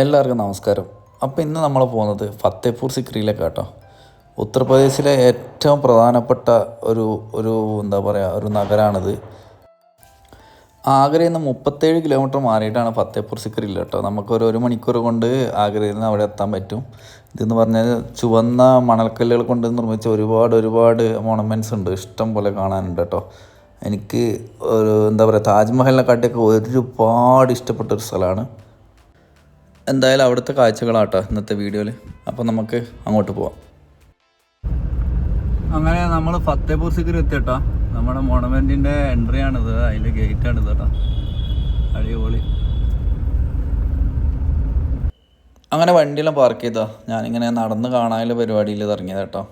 എല്ലാവർക്കും നമസ്കാരം. അപ്പോൾ ഇന്ന് നമ്മൾ പോകുന്നത് ഫത്തേപൂർ സിക്രിയിലേക്ക് കേട്ടോ. ഉത്തർപ്രദേശിലെ ഏറ്റവും പ്രധാനപ്പെട്ട ഒരു ഒരു എന്താ പറയുക ഒരു നഗരമാണിത് ആഗ്രയിൽ നിന്ന് മുപ്പത്തേഴ് കിലോമീറ്റർ മാറിയിട്ടാണ് ഫത്തേപൂർ സിക്രിയിൽ കേട്ടോ. നമുക്കൊരു ഒരു മണിക്കൂർ കൊണ്ട് ആഗ്രയിൽ നിന്ന് അവിടെ എത്താൻ പറ്റും. ഇതെന്ന് പറഞ്ഞാൽ ചുവന്ന മണൽക്കല്ലുകൾ കൊണ്ട് നിർമ്മിച്ച ഒരുപാട് ഒരുപാട് മോണമെന്റ്സ് ഉണ്ട്. ഇഷ്ടം പോലെ കാണാനുണ്ട് കേട്ടോ. എനിക്ക് ഒരു എന്താ പറയുക താജ്മഹലിനെ കാട്ടിയൊക്കെ ഒരുപാട് ഇഷ്ടപ്പെട്ട ഒരു സ്ഥലമാണ്. എന്തായാലും അവിടുത്തെ കാഴ്ചകളാട്ടോ ഇന്നത്തെ വീഡിയോയിൽ. അപ്പോൾ നമുക്ക് അങ്ങോട്ട് പോവാം. അങ്ങനെ നമ്മൾ ഫത്തേപൂർ സിക്കർ എത്തിയട്ടോ. നമ്മുടെ മോണമെന്റിന്റെ എൻട്രി ആണിത് അതിന്റെ ഗേറ്റ് ആണിത് കേട്ടോ. അടിപൊളി. അങ്ങനെ വണ്ടിയെല്ലാം പാർക്ക് ചെയ്തോ? ഞാനിങ്ങനെ നടന്ന് കാണാനുള്ള പരിപാടിയിൽ ഇറങ്ങിയത് കേട്ടോ.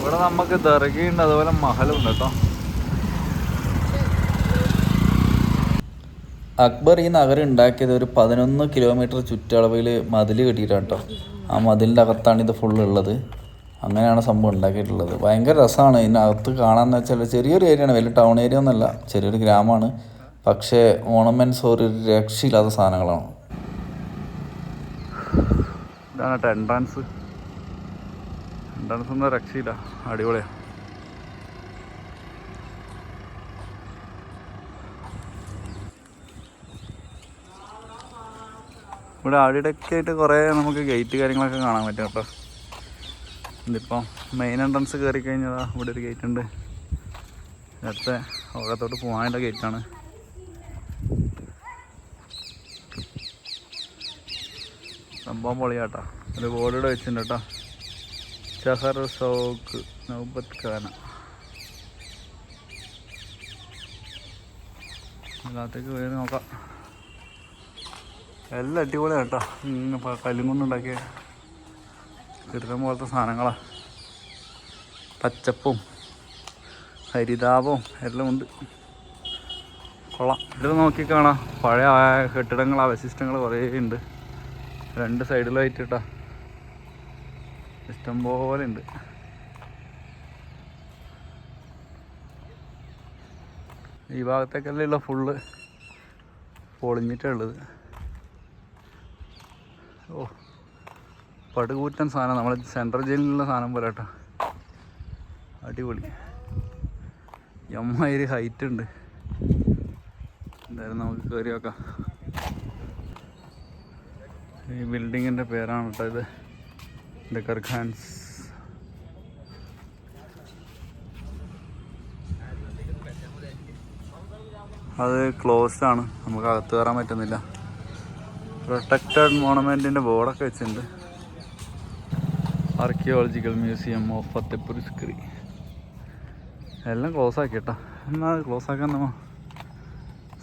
ഇവിടെ നമുക്ക് ദർഗയുണ്ട് അതുപോലെ മഹലുണ്ട് കേട്ടോ. അക്ബർ ഈ നഗരം ഉണ്ടാക്കിയത് ഒരു പതിനൊന്ന് കിലോമീറ്റർ ചുറ്റളവിൽ മതിൽ കെട്ടിയിട്ടാണ് കേട്ടോ. ആ മതിലിന്റെ അകത്താണ് ഇത് ഫുള്ള് ഉള്ളത്. അങ്ങനെയാണ് സംഭവം ഉണ്ടാക്കിയിട്ടുള്ളത്. ഭയങ്കര രസമാണ് ഇതിനകത്ത് കാണാമെന്ന് വെച്ചാൽ ചെറിയൊരു ഏരിയയാണ് വലിയ ടൗൺ ഏരിയ ഒന്നുമല്ല. ചെറിയൊരു ഗ്രാമമാണ്. പക്ഷേ ഓണമെന്റ്സ് ഒരു രക്ഷയില്ലാത്ത സാധനങ്ങളാണ്. ഇതാണ് കേട്ടോ എൻട്രൻസ് ഒന്നും രക്ഷയില്ല. അടിപൊളിയാണ് ഇവിടെ അവിടെയൊക്കെ ആയിട്ട് കുറേ നമുക്ക് ഗേറ്റ് കാര്യങ്ങളൊക്കെ കാണാൻ പറ്റും കേട്ടോ. ഇതിപ്പോൾ മെയിൻ എൻട്രൻസ് കയറി കഴിഞ്ഞതാ ഇവിടെ ഒരു ഗേറ്റ് ഉണ്ട്. നേരത്തെ ഓരോത്തോട്ട് പോകാനുള്ള ഗേറ്റാണ് സംഭവം പൊളിയാട്ടോ. ഒരു ബോർഡ് ഇവിടെ വെച്ചിട്ടുണ്ട് കേട്ടോ. ചഹർ സൗക്ക് നൗബത് ഖാന. അതിനകത്തേക്ക് പോയി നോക്കാം. എല്ലാം അടിപൊളിയാണ് കേട്ടോ. കല്ലും കൊണ്ടുണ്ടാക്കിയ കിട്ടുന്ന പോലത്തെ സാധനങ്ങളാ. പച്ചപ്പും ഹരിതാപവും എല്ലാം ഉണ്ട്. കൊള്ളാം. ഇത് നോക്കി കാണാം. പഴയ കെട്ടിടങ്ങൾ അവശിഷ്ടങ്ങൾ കുറേ ഉണ്ട്. രണ്ട് സൈഡിലായിട്ട് കേട്ടോ ഇഷ്ടം പോലെ ഉണ്ട്. ഈ ഭാഗത്തേക്കെല്ലാം ഉള്ള ഫുള്ള് പൊളിഞ്ഞിട്ടുള്ളത് ഓ പടുകൂറ്റൻ സാധനം. നമ്മൾ സെൻട്രൽ ജയിലിലുള്ള സാധനം പോലെ കേട്ടോ. അടിപൊളി. എമ്മാതിരി ഹൈറ്റ് ഉണ്ട്. എന്തായാലും നമുക്ക് കയറി നോക്കാം. ഈ ബിൽഡിങ്ങിന്റെ പേരാണ് കേട്ടോ ഇത്. ഡെക്കർഖാൻസ് അത് ക്ലോസ്ഡ് ആണ്. നമുക്ക് അകത്ത് കയറാൻ പറ്റുന്നില്ല. പ്രൊട്ടക്റ്റഡ് മോണമെന്റിന്റെ ബോർഡൊക്കെ വെച്ചിട്ടുണ്ട്. Archaeological museum of Fatehpur Sikri എല്ലാം ക്ലോസ് ആക്കി കേട്ടോ എന്നാൽ ക്ലോസ് ആക്കാൻ നമ്മ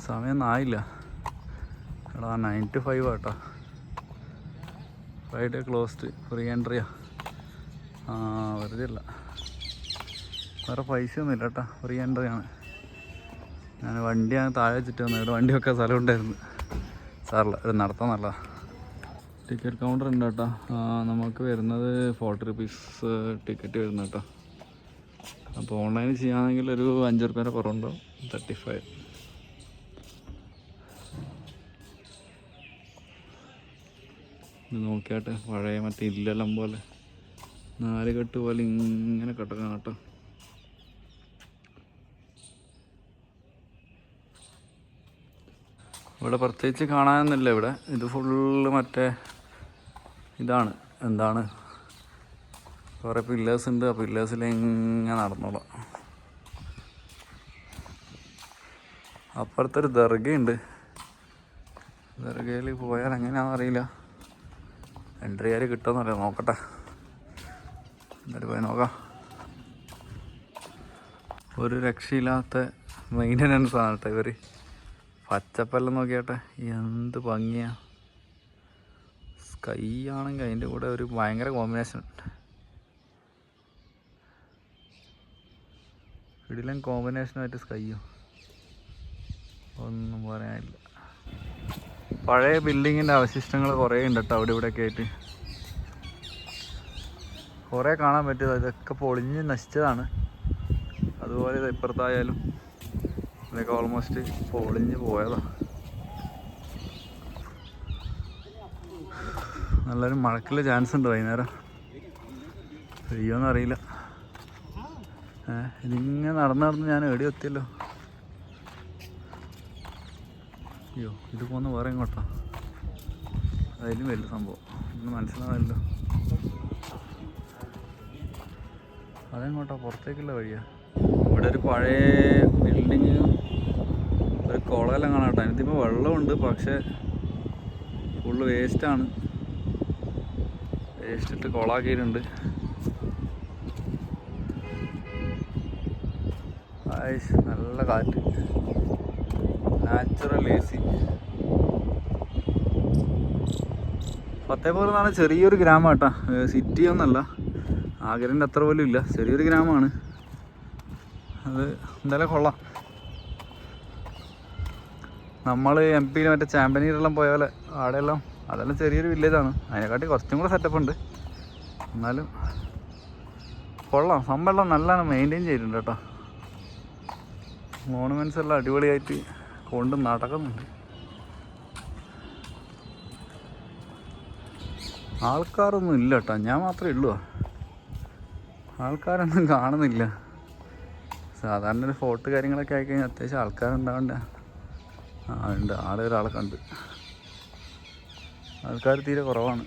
സമയം ആയില്ല. എടാ നയൻ ടു ഫൈവ് ആട്ടോ. ഫ്രൈഡേ ക്ലോസ്ഡ് ഫ്രീ എൻട്രിയാ ആ. വെറുതെ അല്ല. വേറെ പൈസ ഒന്നും ഇല്ല കേട്ടോ ഫ്രീ എൻട്രിയാണ് ഞാൻ വണ്ടി ഞാൻ താഴെ വെച്ചിട്ട് വന്നത് ഇവിടെ വണ്ടി വെക്കാൻ സ്ഥലം ഉണ്ടായിരുന്നു. സാറില്ല ഇത് നടത്താൻ നല്ല ടിക്കറ്റ് കൗണ്ടർ ഉണ്ട് കേട്ടോ. നമുക്ക് വരുന്നത് ഫോർട്ടി റുപ്പീസ് ടിക്കറ്റ് വരുന്ന കേട്ടോ. അപ്പോൾ ഓൺലൈനിൽ ചെയ്യുകയാണെങ്കിൽ ഒരു അഞ്ച് റുപ്യേന്റെ കുറവുണ്ടോ. തേർട്ടി ഫൈവ് നോക്കിയാട്ടെ പഴയ മറ്റേ ഇല്ലെല്ലാം പോലെ. നാല് കെട്ട് പോലെ ഇങ്ങനെ കിടക്കണം കേട്ടോ. ഇവിടെ പ്രത്യേകിച്ച് കാണാനൊന്നുമില്ല ഇവിടെ. ഇത് ഫുള്ള് മറ്റേ ഇതാണ്. എന്താണ്? കുറേ പില്ലേഴ്സ് ഉണ്ട്. ആ പില്ലേഴ്സിൽ ഇങ്ങനെ നടന്നോളാം. അപ്പുറത്തൊരു ദർഗയുണ്ട് ദർഗയിൽ പോയാൽ എങ്ങനെയാണെന്ന് അറിയില്ല. എൻട്രി ആര് കിട്ടുമെന്നറിയാം നോക്കട്ടെ. എന്നിട്ട് പോയി നോക്കാം. ഒരു രക്ഷയില്ലാത്ത മെയിന്റനൻസ് ആണ് കേട്ടോ ഇവർ പച്ചപ്പെല്ലാം നോക്കിയാട്ടെ എന്ത് ഭംഗിയാ. സ്കൈ ആണെങ്കിൽ അതിന്റെ കൂടെ ഒരു ഭയങ്കര കോമ്പിനേഷൻ ഉണ്ട്. ഇടിലും കോമ്പിനേഷനായിട്ട് സ്കൈയും ഒന്നും പറയാനില്ല. പഴയ ബിൽഡിങ്ങിന്റെ അവശിഷ്ടങ്ങൾ കുറേ ഉണ്ട് കേട്ടോ അവിടെ ഇവിടെയൊക്കെ ആയിട്ട്. കുറേ കാണാൻ പറ്റിയത്. ഇതൊക്കെ പൊളിഞ്ഞ് നശിച്ചതാണ്. അതുപോലെ ഇപ്പുറത്തായാലും. ഇതൊക്കെ ഓൾമോസ്റ്റ് പൊളിഞ്ഞ് പോയതാ. നല്ലൊരു മഴക്കുള്ള ചാൻസ് ഉണ്ട് വൈകുന്നേരം. പെയ്യോന്ന് അറിയില്ല ഇതിങ്ങനെ നടന്ന് നടന്ന് ഞാൻ എടി എത്തിയല്ലോ. അയ്യോ ഇത് പോകുന്ന വേറെ ഇങ്ങോട്ടോ അതിലും വലിയ സംഭവം. ഒന്ന് മനസ്സിലാവില്ലല്ലോ അതെങ്ങോട്ടാ? പുറത്തേക്കുള്ള വഴിയാ? ഇവിടെ ഒരു പഴയ ബിൽഡിങ് കുളമെല്ലാം കാണാം കേട്ടോ. അതിനകത്തിപ്പോൾ വെള്ളമുണ്ട് പക്ഷേ ഫുള്ള് വേസ്റ്റാണ് വേസ്റ്റ് ഇട്ട് കുളമാക്കിയിട്ടുണ്ട്. നല്ല കാറ്റ്. നാച്ചുറൽ എ സി ഫത്തേപൂർ എന്ന് പറഞ്ഞാൽ ചെറിയൊരു ഗ്രാമം കേട്ടോ. സിറ്റി ഒന്നല്ല. ആഗ്രഹിന്റെ അത്ര പോലും ഇല്ല. ചെറിയൊരു ഗ്രാമമാണ്. അത് എന്തായാലും കൊള്ളാം. നമ്മൾ എം പിയിൽ മറ്റേ ചാമ്പനീരെല്ലാം പോയ പോലെ അവിടെയെല്ലാം അതെല്ലാം ചെറിയൊരു വില്ലേജാണ് അതിനെക്കാട്ടി കുറച്ചും കൂടെ സെറ്റപ്പ് ഉണ്ട്. എന്നാലും കൊള്ളാം. സംഭവം നല്ലതാണ് മെയിന്റെയിൻ ചെയ്തിട്ടുണ്ട് കേട്ടോ. മോണുമെൻസ് എല്ലാം അടിപൊളിയായിട്ട് കൊണ്ട് നടക്കുന്നുണ്ട്. ആൾക്കാരൊന്നും ഇല്ല കേട്ടോ. ഞാൻ മാത്രമേ ഉള്ളൂ. ആൾക്കാരൊന്നും കാണുന്നില്ല. സാധാരണ ഒരു ഫോട്ടോ കാര്യങ്ങളൊക്കെ ആയിക്കഴിഞ്ഞാൽ അത്യാവശ്യം ആൾക്കാരുണ്ടാവണ്ട? ആ ഉണ്ട്. ആളെ ഒരാളെ കണ്ട്. ആൾക്കാർ തീരെ കുറവാണ്.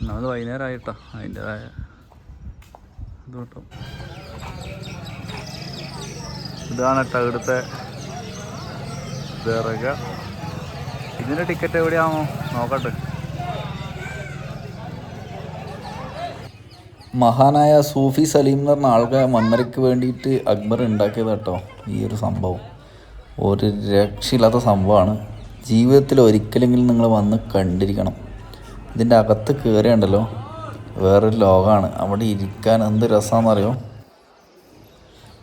ഒന്നാമത് വൈകുന്നേരമായിട്ടോ അതിന്റെതായ ഇത് ഇതാണ് കേട്ടോ ഇവിടുത്തെ വിറക ഇതിന്റെ ടിക്കറ്റ് എവിടെയാണോ? നോക്കട്ടെ. മഹാനായ സൂഫി സലീം എന്ന് പറഞ്ഞ ആൾക്ക് മന്മരയ്ക്ക് വേണ്ടിയിട്ട് അക്ബർ ഉണ്ടാക്കിയതാട്ടോ ഈ ഒരു സംഭവം. ഒരു രക്ഷയില്ലാത്ത സംഭവമാണ്. ജീവിതത്തിൽ ഒരിക്കലെങ്കിലും നിങ്ങൾ വന്ന് കണ്ടിരിക്കണം. ഇതിന്റെ അകത്ത് കയറിയുണ്ടല്ലോ വേറൊരു ലോകമാണ്. അവിടെ ഇരിക്കാൻ എന്ത് രസമാണെന്നറിയോ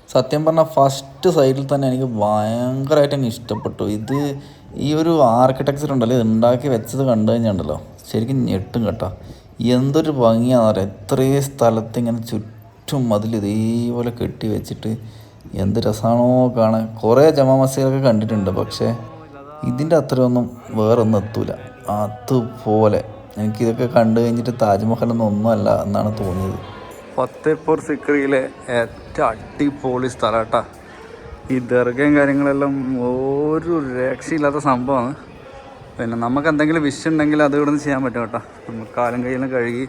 സത്യം പറഞ്ഞാൽ ഫസ്റ്റ് സൈഡിൽ തന്നെ എനിക്ക് ഭയങ്കരമായിട്ട് അങ്ങ് ഇഷ്ടപ്പെട്ടു. ഇത് ഈ ഒരു ആർക്കിടെക്ചർ ഉണ്ടല്ലോ ഉണ്ടാക്കി വെച്ചത് കണ്ടു കഴിഞ്ഞുണ്ടല്ലോ? ശരിക്കും ഞെട്ടും കേട്ടോ. എന്തൊരു ഭംഗിയാണെന്ന് പറയാം ഇത്രയും സ്ഥലത്ത് ഇങ്ങനെ ചുറ്റും അതിൽ ഇതേപോലെ കെട്ടി വെച്ചിട്ട് എന്ത് രസമാണോ കാണാൻ. കുറേ ജമാ മസ്ജിദൊക്കെ കണ്ടിട്ടുണ്ട് പക്ഷേ ഇതിന്റെ അത്രയൊന്നും വേറൊന്നും എത്തൂല. അതുപോലെ എനിക്കിതൊക്കെ കണ്ടു കഴിഞ്ഞിട്ട് താജ്മഹലൊന്നും ഒന്നുമല്ല എന്നാണ് തോന്നിയത്. ഫത്തേപ്പൂർ സിക്രിയിലെ ഏറ്റവും അടിപൊളി സ്ഥലമാട്ടാ. ഈ ദർഗയും കാര്യങ്ങളെല്ലാം ഒരു രക്ഷയില്ലാത്ത സംഭവമാണ്. പിന്നെ നമുക്ക് എന്തെങ്കിലും വിഷ് ഉണ്ടെങ്കിൽ അത് ഇവിടെ നിന്ന് ചെയ്യാൻ പറ്റും കേട്ടോ. നമുക്ക് കാലും കയ്യിലും കഴുകി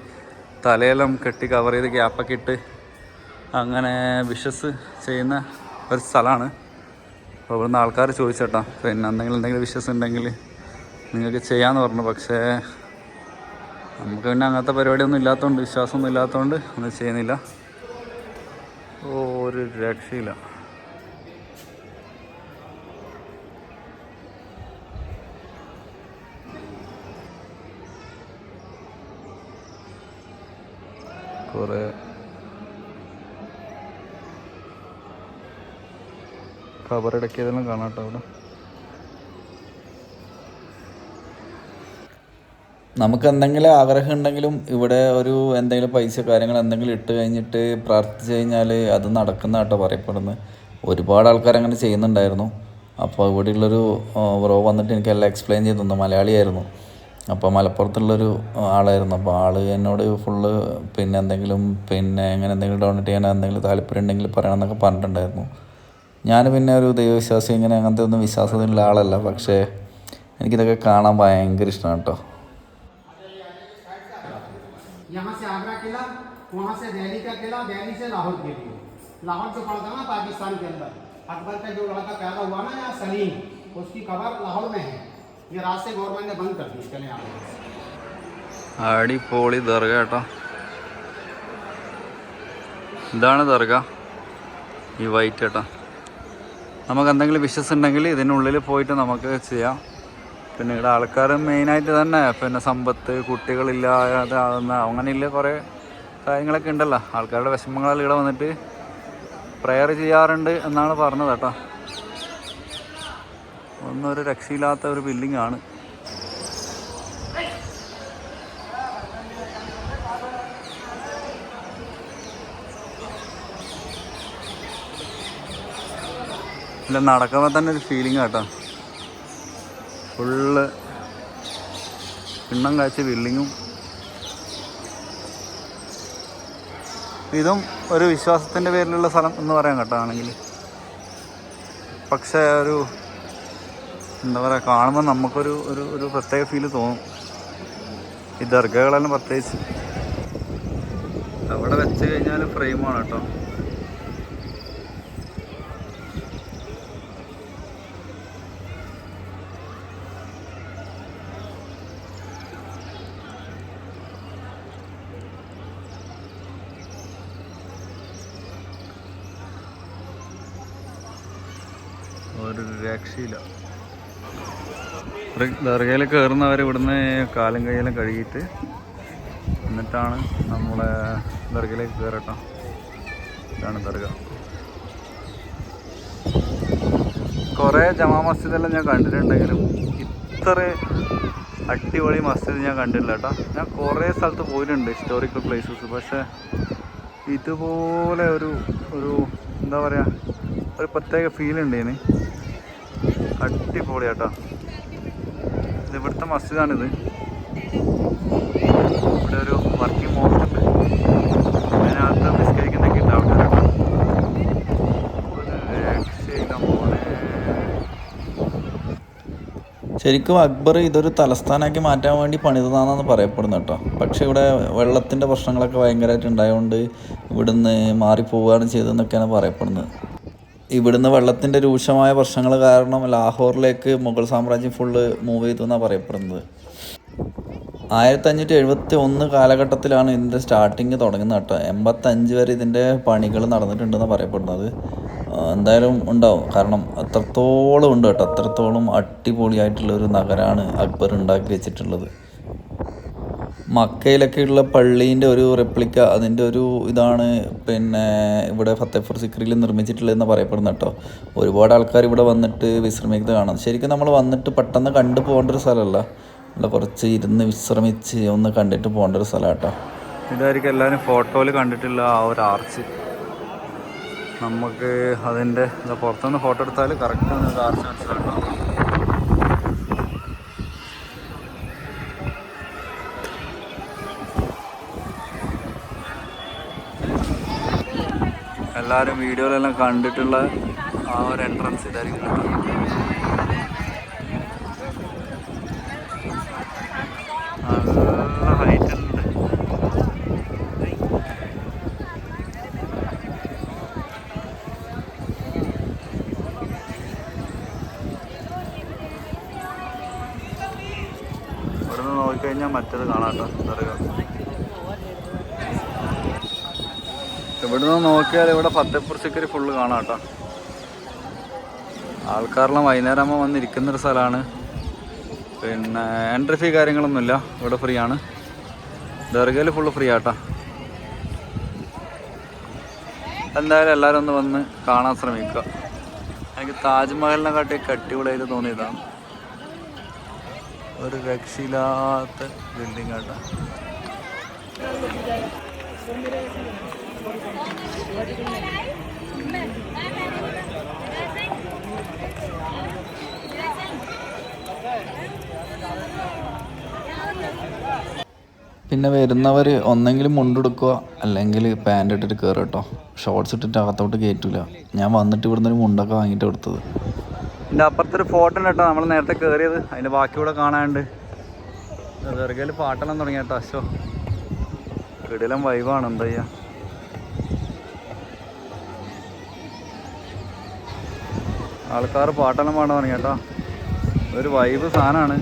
തലയെല്ലാം കെട്ടി കവർ ചെയ്ത് ഗ്യാപ്പൊക്കെ ഇട്ട് അങ്ങനെ വിഷസ് ചെയ്യുന്ന ഒരു സ്ഥലമാണ്. അപ്പോൾ ഇവിടുന്ന് ആൾക്കാർ ചോദിച്ചേട്ടാ പിന്നെ എന്തെങ്കിലും എന്തെങ്കിലും വിഷസ് ഉണ്ടെങ്കിൽ നിങ്ങൾക്ക് ചെയ്യാമെന്ന് പറഞ്ഞു. പക്ഷേ നമുക്ക് പിന്നെ അങ്ങനത്തെ പരിപാടിയൊന്നും ഇല്ലാത്തതുകൊണ്ട് വിശ്വാസമൊന്നും ഇല്ലാത്തതുകൊണ്ട് ഒന്നും ചെയ്യുന്നില്ല. ഒരു രക്ഷയില്ല. കുറേ കബറടക്കിയതെല്ലാം കാണാം കേട്ടോ അവിടെ. നമുക്ക് എന്തെങ്കിലും ആഗ്രഹം ഉണ്ടെങ്കിലും ഇവിടെ ഒരു എന്തെങ്കിലും പൈസ കാര്യങ്ങൾ എന്തെങ്കിലും ഇട്ട് കഴിഞ്ഞിട്ട് പ്രാർത്ഥിച്ചു കഴിഞ്ഞാൽ അത് നടക്കുന്ന കേട്ടോ പറയപ്പെടുന്നത്. ഒരുപാട് ആൾക്കാർ അങ്ങനെ ചെയ്യുന്നുണ്ടായിരുന്നു. അപ്പോൾ ഇവിടെയുള്ളൊരു ബ്രോ വന്നിട്ട് എനിക്കെല്ലാം എക്സ്പ്ലെയിൻ ചെയ്തു തന്നു. മലയാളിയായിരുന്നു. അപ്പോൾ മലപ്പുറത്തുള്ളൊരു ആളായിരുന്നു. അപ്പോൾ ആൾ എന്നോട് ഫുള്ള് പിന്നെ എന്തെങ്കിലും പിന്നെ എങ്ങനെ എന്തെങ്കിലും ഡൊണേറ്റ് ചെയ്യാൻ എന്തെങ്കിലും താല്പര്യം ഉണ്ടെങ്കിൽ പറയണമെന്നൊക്കെ പറഞ്ഞിട്ടുണ്ടായിരുന്നു. ഞാൻ പിന്നെ ഒരു ദൈവവിശ്വാസി ഇങ്ങനെ അങ്ങനത്തെ ഒന്നും വിശ്വാസത്തിനുള്ള ആളല്ല പക്ഷേ എനിക്കിതൊക്കെ കാണാൻ ഭയങ്കര ഇഷ്ടമാണ് കേട്ടോ यहाँ से आगरा किला वहाँ से दिल्ली का किला दिल्ली से लाहौर के लिए लाहौर जो पड़ता ना पाकिस्तान के अंदर अकबर का जो लड़का पैदा हुआ ना यहाँ सलीम उसकी कबर लाहौर में है ये रात से गवर्नमेंट ने बंद कर दी चले यहाँ അടിപൊളി ദർഗ കേട്ടോ ഇതാണ് ദർഗ ഈ വൈറ്റ് കേട്ടോ നമുക്ക് എന്തെങ്കിലും വിഷസ് ഉണ്ടെങ്കിൽ ഇതിനുള്ളിൽ പോയിട്ട് നമുക്ക് ചെയ്യാം. പിന്നെ ഇവിടെ ആൾക്കാർ മെയിനായിട്ട് തന്നെ പിന്നെ സമ്പത്ത് കുട്ടികളില്ലാതെ ആകുന്ന അങ്ങനെയുള്ള കുറേ കാര്യങ്ങളൊക്കെ ഉണ്ടല്ലോ. ആൾക്കാരുടെ വിഷമങ്ങളെല്ലാം ഇവിടെ വന്നിട്ട് പ്രെയർ ചെയ്യാറുണ്ട് എന്നാണ് പറഞ്ഞത് കേട്ടോ. ഒന്നും ഒരു രക്ഷയില്ലാത്ത ഒരു ബിൽഡിംഗ് ആണ്. ഇല്ല നടക്കുമ്പോൾ തന്നെ ഒരു ഫീലിംഗ് കേട്ടോ. ഫുള്ള് പിണ്ണം കാച്ച് ബിൽഡിങ്ങും ഇതും ഒരു വിശ്വാസത്തിന്റെ പേരിലുള്ള സ്ഥലം എന്ന് പറയാൻ കേട്ടോ ആണെങ്കിൽ. പക്ഷേ ഒരു എന്താ പറയുക കാണുമ്പോൾ നമുക്കൊരു ഒരു ഒരു പ്രത്യേക ഫീൽ തോന്നും. ഈ ദർഗകളെല്ലാം പ്രത്യേകിച്ച്. അവിടെ വെച്ച് കഴിഞ്ഞാൽ ഫ്രെയിമാണ് കേട്ടോ ഒരു രക്ഷയില്ല ദർഗയിൽ കയറുന്നവർ ഇവിടുന്ന് കാലും കൈയെല്ലാം കഴുകിയിട്ട് എന്നിട്ടാണ് നമ്മളെ ദർഗയിലേക്ക് കയറട്ടോ ഇതാണ് ദർഗ കുറേ ജമാ മസ്ജിദെല്ലാം ഞാൻ കണ്ടിട്ടുണ്ടെങ്കിലും ഇത്ര അടിപൊളി മസ്ജിദ് ഞാൻ കണ്ടിട്ടില്ല കേട്ടോ ഞാൻ കുറേ സ്ഥലത്ത് പോയിട്ടുണ്ട് ഹിസ്റ്റോറിക്കൽ പ്ലേസസ് പക്ഷേ ഇതുപോലെ ഒരു ഒരു എന്താ പറയുക ഒരു പ്രത്യേക ഫീൽ ഉണ്ട് അടിപൊളി കേട്ടോ ഇത് ഇവിടുത്തെ മസ്ജിദാണിത്. ഇവിടെ ഒരു വർക്കിംഗ് മോസ്റ്റ് ഉണ്ട്. അതിനകത്ത് നിസ്കരിക്കുന്നൊക്കെ ഉണ്ടാവില്ല ശരിക്കും അക്ബർ ഇതൊരു തലസ്ഥാനമാക്കി മാറ്റാൻ വേണ്ടി പണിതതാണെന്ന് പറയപ്പെടുന്നു കേട്ടോ. പക്ഷേ ഇവിടെ വെള്ളത്തിന്റെ പ്രശ്നങ്ങളൊക്കെ ഭയങ്കരമായിട്ട് ഉണ്ടായതുകൊണ്ട് ഇവിടുന്ന് മാറിപ്പോവുകയാണ് ചെയ്തതെന്നൊക്കെയാണ് പറയപ്പെടുന്നത്. ഇവിടുന്ന് വെള്ളത്തിന്റെ രൂക്ഷമായ പ്രശ്നങ്ങൾ കാരണം ലാഹോറിലേക്ക് മുഗൾ സാമ്രാജ്യം ഫുള്ള് മൂവ് ചെയ്തു എന്നാണ് പറയപ്പെടുന്നത്. ആയിരത്തി അഞ്ഞൂറ്റി എഴുപത്തി ഒന്ന് കാലഘട്ടത്തിലാണ് ഇതിന്റെ സ്റ്റാർട്ടിങ് തുടങ്ങുന്നത് കേട്ടോ. എൺപത്തഞ്ച് വരെ ഇതിന്റെ പണികൾ നടന്നിട്ടുണ്ടെന്ന് പറയപ്പെടുന്നത്. എന്തായാലും ഉണ്ടാവും. കാരണം അത്രത്തോളം ഉണ്ട് കേട്ടോ. അത്രത്തോളം അടിപൊളിയായിട്ടുള്ള ഒരു നഗരമാണ് അക്ബർ ഉണ്ടാക്കി വെച്ചിട്ടുള്ളത്. മക്കയിലൊക്കെയുള്ള പള്ളീന്റെ ഒരു റെപ്ലിക്ക അതിന്റെ ഒരു ഇതാണ് പിന്നെ ഇവിടെ ഫത്തേഫുർ സിക്രിയിൽ നിർമ്മിച്ചിട്ടുള്ളതെന്ന് പറയപ്പെടുന്ന കേട്ടോ. ഒരുപാട് ആൾക്കാർ ഇവിടെ വന്നിട്ട് വിശ്രമിക്കുന്നത് കാണാം. ശരിക്കും നമ്മൾ വന്നിട്ട് പെട്ടെന്ന് കണ്ടു പോകേണ്ട ഒരു സ്ഥലമല്ല. ഇവിടെ കുറച്ച് ഇരുന്ന് വിശ്രമിച്ച് ഒന്ന് കണ്ടിട്ട് പോകേണ്ട ഒരു സ്ഥലം കേട്ടോ. ഇതായിരിക്കും എല്ലാവരും ഫോട്ടോയിൽ കണ്ടിട്ടുള്ള ആ ഒരു ആർച്ച് നമുക്ക് അതിന്റെ പുറത്തുനിന്ന് ഫോട്ടോ എടുത്താൽ കറക്റ്റ് ആർച്ച് മനസ്സിലാക്കാം എല്ലാവരും വീഡിയോയിലെല്ലാം കണ്ടിട്ടുള്ള ആ ഒരു എൻട്രൻസ് ഇതായിരിക്കും. നല്ല ഹൈറ്റ് ഉണ്ട് ഇവിടുന്ന് നോക്കിക്കഴിഞ്ഞാൽ മറ്റേത് കാണാം കേട്ടോ ദർഗ ഇവിടുന്ന് നോക്കിയാൽ ഇവിടെ ഫത്തേപ്പൂർ സിക്കരി ഫുള്ള് കാണാം കേട്ടോ. ആൾക്കാരെല്ലാം വൈകുന്നേരം ആകുമ്പോൾ വന്നിരിക്കുന്നൊരു സ്ഥലമാണ്. പിന്നെ എൻട്രി ഫീ കാര്യങ്ങളൊന്നുമില്ല. ഇവിടെ ഫ്രീ ആണ്. ദർഗയിൽ ഫുള്ള് ഫ്രീ ആട്ടോ എന്തായാലും എല്ലാവരും ഒന്ന് വന്ന് കാണാൻ ശ്രമിക്കുക. എനിക്ക് താജ്മഹലിനെ കാട്ടി അടിപൊളിയായിട്ട് തോന്നിയതാണ് ഒരു രക്ഷയില്ലാത്ത ബിൽഡിംഗ് ആട്ടോ പിന്നെ വരുന്നവർ ഒന്നെങ്കിലും മുണ്ടെടുക്കുക അല്ലെങ്കിൽ പാന്റ് ഇട്ടിട്ട് കയറുക കേട്ടോ ഷോർട്സ് ഇട്ടിട്ട് അകത്തോട്ട് കയറ്റില്ല ഞാൻ വന്നിട്ട് ഇവിടുന്ന് ഒരു മുണ്ടൊക്കെ വാങ്ങിയിട്ട് കൊടുത്തത്. എന്റെ അപ്പുറത്തൊരു ഫോട്ടോ ഉണ്ട് കേട്ടോ നമ്മൾ നേരത്തെ കയറിയത് അതിന്റെ ബാക്കി കൂടെ കാണാനുണ്ട്. ദർഗയിൽ പാട്ടെല്ലാം തുടങ്ങി കേട്ടോ അശോ. കിടിലം വൈവാണ് എന്താ ചെയ്യാ? ആൾക്കാർ പാട്ടെല്ലാം പാടാൻ തുടങ്ങി കേട്ടോ. ഒരു വൈബ് സാധനമാണ്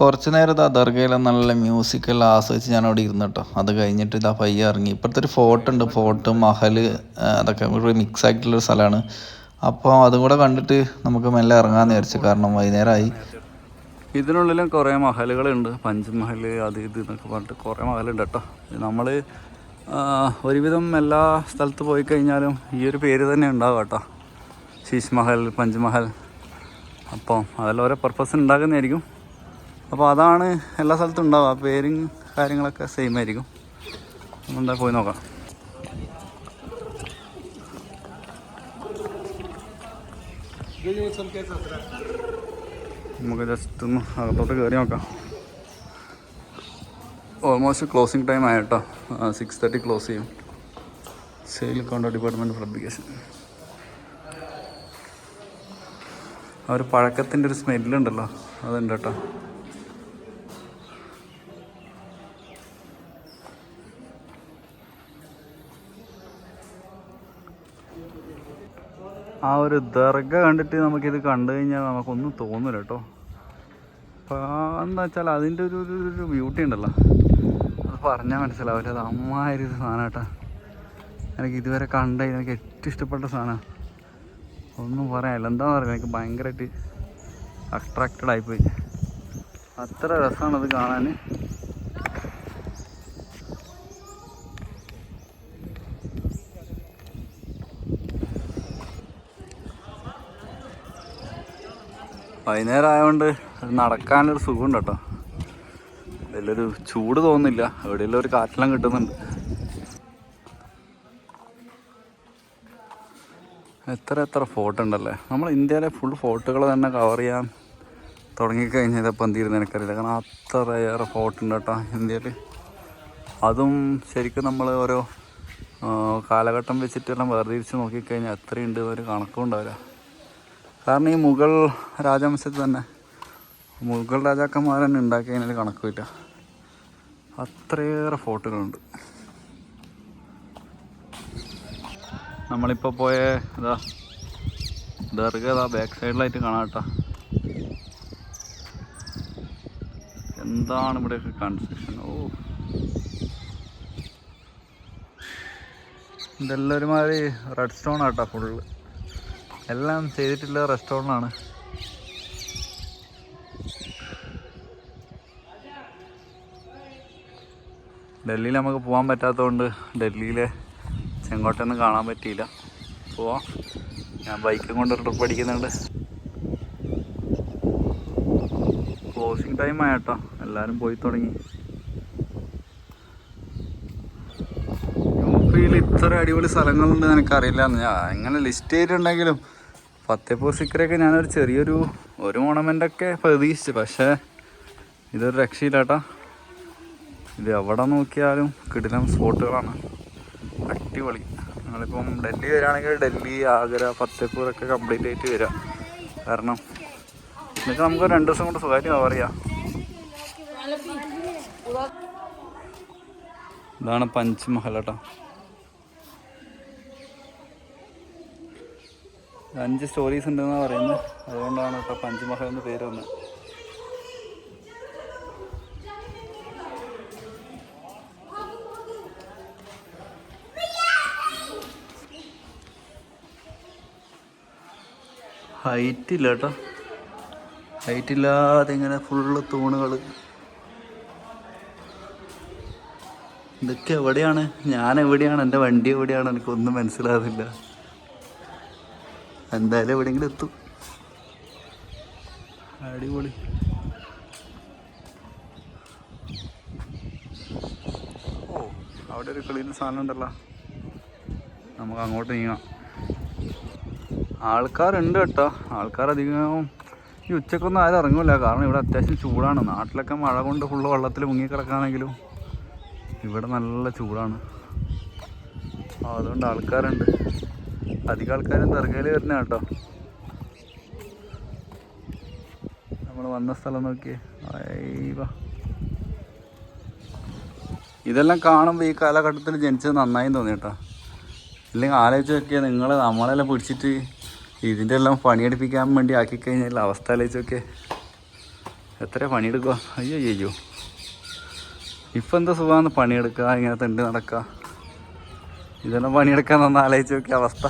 കുറച്ച് നേരം ഇതാ ദർഗയിലെ നല്ല മ്യൂസിക്കെല്ലാം ആസ്വദിച്ച് ഞാൻ അവിടെ ഇരുന്നു കേട്ടോ. അത് കഴിഞ്ഞിട്ട് ഇതാ പയ്യ ഇറങ്ങി. ഇപ്പോഴത്തെ ഒരു ഫോർട്ട് ഉണ്ട്. ഫോർട്ട് മഹൽ അതൊക്കെ ഒരു മിക്സ് ആയിട്ടുള്ളൊരു സ്ഥലമാണ്. അപ്പോൾ അതും കൂടെ കണ്ടിട്ട് നമുക്ക് മെല്ലെ ഇറങ്ങാമെന്ന് വിചാരിച്ചു. കാരണം വൈകുന്നേരമായി. ഇതിനുള്ളിലും കുറേ മഹലുകളുണ്ട്. പഞ്ചമഹൽ അത് ഇത് എന്നൊക്കെ പറഞ്ഞിട്ട് കുറേ മഹലുണ്ട് കേട്ടോ. നമ്മൾ ഒരുവിധം എല്ലാ സ്ഥലത്ത് പോയി കഴിഞ്ഞാലും ഈ ഒരു പേര് തന്നെ ഉണ്ടാവും കേട്ടോ. ശീഷ് മഹൽ പഞ്ചമഹൽ. അപ്പം അതെല്ലാം ഓരോ പർപ്പസ് ഉണ്ടാക്കുന്നതായിരിക്കും. അപ്പോൾ അതാണ് എല്ലാ സ്ഥലത്തും ഉണ്ടാവുക. ആ പേരും കാര്യങ്ങളൊക്കെ സെയിം ആയിരിക്കും. എന്താ പോയി നോക്കാം. നമുക്ക് ജസ്റ്റ് ഒന്ന് അകത്തോട്ട് കയറി നോക്കാം. ഓൾമോസ്റ്റ് ക്ലോസിങ് ടൈം ആയിട്ടോ. സിക്സ് തേർട്ടി ക്ലോസ് ചെയ്യും. സെയിൽ കൗണ്ടർ ഡിപ്പാർട്ട്മെന്റ് അപ്ലിക്കേഷൻ ആ ഒരു പഴക്കത്തിന്റെ ഒരു സ്മെല്ലുണ്ടല്ലോ അതുണ്ട് കേട്ടോ. ആ ഒരു ദർഗ കണ്ടിട്ട് നമുക്കിത് കണ്ടു കഴിഞ്ഞാൽ നമുക്കൊന്നും തോന്നില്ല കേട്ടോ എന്താ വെച്ചാൽ അതിന്റെ ഒരു ഒരു ഒരു ബ്യൂട്ടി ഉണ്ടല്ലോ. അത് പറഞ്ഞാൽ മനസ്സിലാവില്ല. അത് അമ്മായൊരു സാധനം കേട്ടോ. എനിക്ക് ഇതുവരെ കണ്ട എനിക്ക് ഏറ്റവും ഇഷ്ടപ്പെട്ട സാധനമാണ് ഒന്നും പറയാനില്ല. എന്താ പറയുക എനിക്ക് ഭയങ്കരമായിട്ട് അട്രാക്റ്റഡ് ആയിപ്പോയി. അത്ര രസമാണ് അത് കാണാൻ. വൈകുന്നേരം ആയതുകൊണ്ട് നടക്കാനൊരു സുഖമുണ്ട് കേട്ടോ വലിയൊരു ചൂട് തോന്നുന്നില്ല. എവിടെയെല്ലാം ഒരു കാറ്റെല്ലാം കിട്ടുന്നുണ്ട്. എത്ര എത്ര ഫോട്ടോ ഉണ്ടല്ലേ? നമ്മൾ ഇന്ത്യയിലെ ഫുൾ ഫോട്ടോകൾ തന്നെ കവർ ചെയ്യാൻ തുടങ്ങിക്കഴിഞ്ഞാൽ ഇതപ്പം എന്തിരുന്ന് എനിക്കറിയില്ല കാരണം അത്രയേറെ ഫോട്ടോ ഉണ്ട് കേട്ടോ ഇന്ത്യയിൽ അതും ശരിക്കും നമ്മൾ ഓരോ കാലഘട്ടം വെച്ചിട്ടെല്ലാം വേർതിരിച്ച് നോക്കിക്കഴിഞ്ഞാൽ എത്രയുണ്ട് ഒരു കണക്കും ഉണ്ടാവില്ല. കാരണം ഈ മുഗൾ രാജവംശത്തിൽ തന്നെ മുഗൾ രാജാക്കന്മാർ തന്നെ ഉണ്ടാക്കിയതിനൊരു കണക്കുമില്ല അത്രയേറെ ഫോട്ടോകളുണ്ട് നമ്മളിപ്പോൾ പോയ ഇതാ ദർഗ ഇതാ ബാക്ക് സൈഡിലായിട്ട് കാണാം കേട്ടോ. എന്താണ് ഇവിടെയൊക്കെ കൺസ്ട്രക്ഷൻ ഓ. ഇതെല്ലാവരുമാതിരി റെഡ് സ്റ്റോൺ ആട്ടോ ഫുള്ള് എല്ലാം ചെയ്തിട്ടുള്ള റെസ്റ്റോറന്റാണ്. ഡൽഹിയിൽ നമുക്ക് പോകാൻ പറ്റാത്തതുകൊണ്ട് ഡൽഹിയിലെ ചെങ്കോട്ടൊന്നും കാണാൻ പറ്റിയില്ല. പോവാം. ഞാൻ ബൈക്കും കൊണ്ട് ട്രിപ്പ് അടിക്കുന്നുണ്ട്. ക്ലോസിങ് ടൈം ആയട്ടോ. എല്ലാവരും പോയി തുടങ്ങി. യു പിയിൽ ഇത്ര അടിപൊളി സ്ഥലങ്ങളുണ്ട് എനിക്കറിയില്ല ഞാൻ എങ്ങനെ ലിസ്റ്റ് ചെയ്തിട്ടുണ്ടെങ്കിലും ഫത്തേപൂർ സിക്കറൊക്കെ ഞാനൊരു ചെറിയൊരു ഒരു മോണമെന്റൊക്കെ പ്രതീക്ഷിച്ചു. പക്ഷേ ഇതൊരു രക്ഷയില്ലാട്ടാ. ഇത് എവിടെ നോക്കിയാലും കിടിലം സ്പോട്ടുകളാണ്. അടിപൊളി. നിങ്ങളിപ്പം ഡൽഹി വരികയാണെങ്കിൽ ഡൽഹി ആഗ്ര ഫത്തേപൂരൊക്കെ കംപ്ലീറ്റ് ആയിട്ട് വരിക. കാരണം എന്നിട്ട് നമുക്ക് രണ്ട് ദിവസം കൊണ്ട് സുഖമായിട്ട് കവർ ഇതാണ് കേട്ടോ. അഞ്ച് സ്റ്റോറീസ് ഉണ്ടെന്നാണ് പറയുന്നത് അതുകൊണ്ടാണ് കേട്ടോ പഞ്ച്മഹൽ എന്ന് പേര് വന്നത് ഹൈറ്റ് ഇല്ല കേട്ടോ ഹൈറ്റ് ഇല്ലാതെ ഇങ്ങനെ ഫുള്ള് തൂണുകൾ ഇതൊക്കെ എവിടെയാണ്? ഞാൻ എവിടെയാണ് എന്റെ വണ്ടി എവിടെയാണ്? എനിക്കൊന്നും മനസ്സിലാകുന്നില്ല എന്തായാലും എവിടെയെങ്കിലും എത്തും. അടിപൊളി. ഓ അവിടെ ഒരു കളിയുന്ന സാധനം ഉണ്ടല്ലോ. നമുക്ക് അങ്ങോട്ട് നീങ്ങാം. ആൾക്കാരുണ്ട് കേട്ടോ. ആൾക്കാരധികം ഈ ഉച്ചക്കൊന്നും ആരും ഇറങ്ങില്ല കാരണം ഇവിടെ അത്യാവശ്യം ചൂടാണ്. നാട്ടിലൊക്കെ മഴ കൊണ്ട് ഫുള്ള് വെള്ളത്തിൽ മുങ്ങിക്കിടക്കാണെങ്കിലും ഇവിടെ നല്ല ചൂടാണ്. അതുകൊണ്ട് ആൾക്കാരുണ്ട്. അധികം ആൾക്കാരും ദർഗയിൽ വരുന്ന കേട്ടോ. നമ്മൾ വന്ന സ്ഥലം നോക്കിയേ. ഇതെല്ലാം കാണുമ്പോൾ ഈ കാലഘട്ടത്തിൽ ജനിച്ചത് നന്നായി തോന്നി കേട്ടോ ഇല്ലെങ്കിൽ ആലോചിച്ച് നോക്കിയാൽ നിങ്ങൾ നമ്മളെല്ലാം പിടിച്ചിട്ട് ഇതിന്റെ എല്ലാം പണിയെടുപ്പിക്കാൻ വേണ്ടി ആക്കി കഴിഞ്ഞാൽ അവസ്ഥ നോക്കിയേ എത്ര പണിയെടുക്കുക അയ്യോ അയ്യോ ഇപ്പം എന്താ സുഖമാണ് പണിയെടുക്കുക ഇങ്ങനെ ഉണ്ട് നടക്കുക ഇതെല്ലാം പണിയെടുക്കാൻ നന്നാലോചിച്ച് നോക്കിയ അവസ്ഥ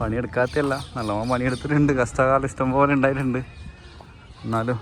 പണിയെടുക്കാത്തല്ല നല്ലോണം പണിയെടുത്തിട്ടുണ്ട്. കഷ്ടകാലം ഇഷ്ടം പോലെ ഉണ്ടായിട്ടുണ്ട്. എന്നാലും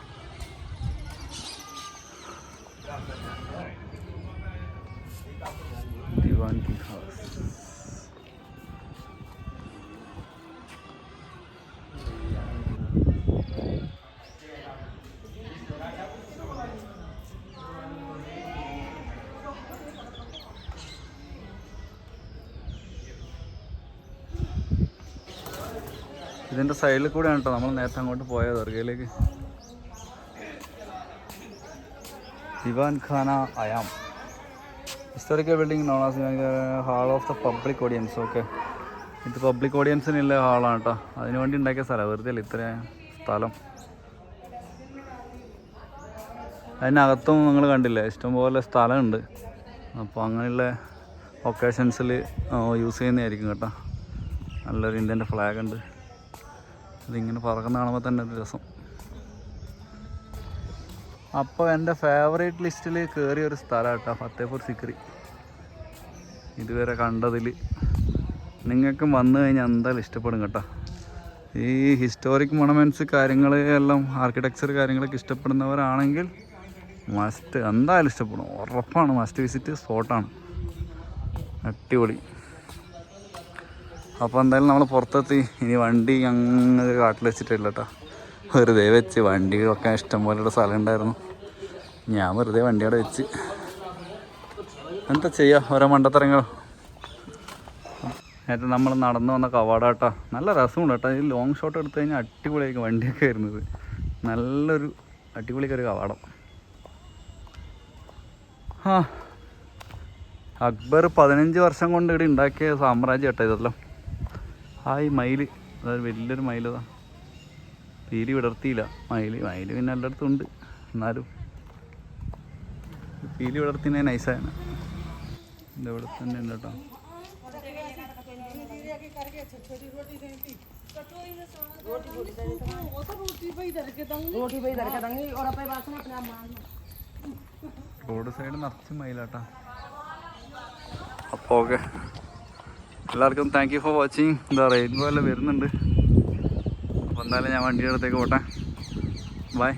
സൈഡിൽ കൂടെയാണ് കേട്ടോ നമ്മൾ നേരത്തെ അങ്ങോട്ട് പോയത് ദർഗയിലേക്ക്. Diwan Khana Aam historical building known as hall of the public audience okay ഇത് പബ്ലിക് ഓഡിയൻസിനുള്ള ഹാളാണ് കേട്ടോ അതിന് വേണ്ടി ഉണ്ടാക്കിയ സ്ഥലം വെറുതെ അല്ല ഇത്രയും സ്ഥലം. അതിനകത്തും നിങ്ങൾ കണ്ടില്ലേ ഇഷ്ടംപോലെ സ്ഥലമുണ്ട്. അപ്പോൾ അങ്ങനെയുള്ള ഒക്കേഷൻസിൽ യൂസ് ചെയ്യുന്നതായിരിക്കും കേട്ടോ. നല്ലൊരു ഇന്ത്യന്റെ ഫ്ലാഗ് ഉണ്ട്. ഇതിങ്ങനെ പറക്കുന്ന കാണുമ്പോൾ തന്നെ ഒരു രസം. അപ്പോൾ എന്റെ ഫേവറേറ്റ് ലിസ്റ്റിൽ കയറിയ ഒരു സ്ഥലം കേട്ടോ ഫത്തേപൂർ സിക്രി. ഇതുവരെ കണ്ടതിൽ നിങ്ങൾക്കും വന്നു കഴിഞ്ഞാൽ എന്തായാലും ഇഷ്ടപ്പെടും കേട്ടോ. ഈ ഹിസ്റ്റോറിക് മൊണമെന്റ്സ് കാര്യങ്ങൾ എല്ലാം ആർക്കിടെക്ചർ കാര്യങ്ങളൊക്കെ ഇഷ്ടപ്പെടുന്നവരാണെങ്കിൽ മസ്റ്റ് എന്തായാലും ഇഷ്ടപ്പെടും. ഉറപ്പാണ് മസ്റ്റ് വിസിറ്റ് സ്പോട്ടാണ് അടിപൊളി. അപ്പോൾ എന്തായാലും നമ്മൾ പുറത്തെത്തി. ഇനി വണ്ടി അങ്ങ് കാട്ടിൽ വെച്ചിട്ടില്ല കേട്ടോ വെറുതെ വെച്ച് വണ്ടി വെക്കാൻ ഇഷ്ടം പോലെ സ്ഥലം ഉണ്ടായിരുന്നു. ഞാൻ വെറുതെ വണ്ടി അവിടെ വെച്ച്. എന്താ ചെയ്യുക ഓരോ മണ്ടത്തരങ്ങൾ നേരത്തെ നമ്മൾ നടന്നു വന്ന കവാടാട്ടാ നല്ല രസമുണ്ട് കേട്ടോ ഈ ലോങ് ഷോട്ട് എടുത്തു കഴിഞ്ഞാൽ അടിപൊളിയായിരിക്കും വണ്ടിയൊക്കെ വരുന്നത്. നല്ലൊരു അടിപൊളിക്കൊരു കവാടം. ആ അക്ബർ പതിനഞ്ച് വർഷം കൊണ്ട് ഇവിടെ ഉണ്ടാക്കിയ സാമ്രാജ്യം കേട്ടോ ഇതെല്ലാം. ഹായ് മയിൽ. അതായത് വലിയൊരു മയിലതാ തീരി വിടർത്തിയില്ല. മയിൽ മയിൽ പിന്നെ എല്ലായിടത്തും ഉണ്ട്. എന്നാലും തീരെ വിടർത്തിനെ നൈസാണ് എന്റെ ഇവിടെ തന്നെ ഉണ്ട് കേട്ടോ. റോഡ് സൈഡ് നിറച്ച് മയിലാട്ടാ. അപ്പോ ഓക്കെ എല്ലാവർക്കും താങ്ക് യു ഫോർ വാച്ചിങ് എന്താ റെയിൻബോ എല്ലാം വരുന്നുണ്ട്. അപ്പോൾ എന്തായാലും ഞാൻ വണ്ടിയുടെ അടുത്തേക്ക് പോട്ടെ. ബൈ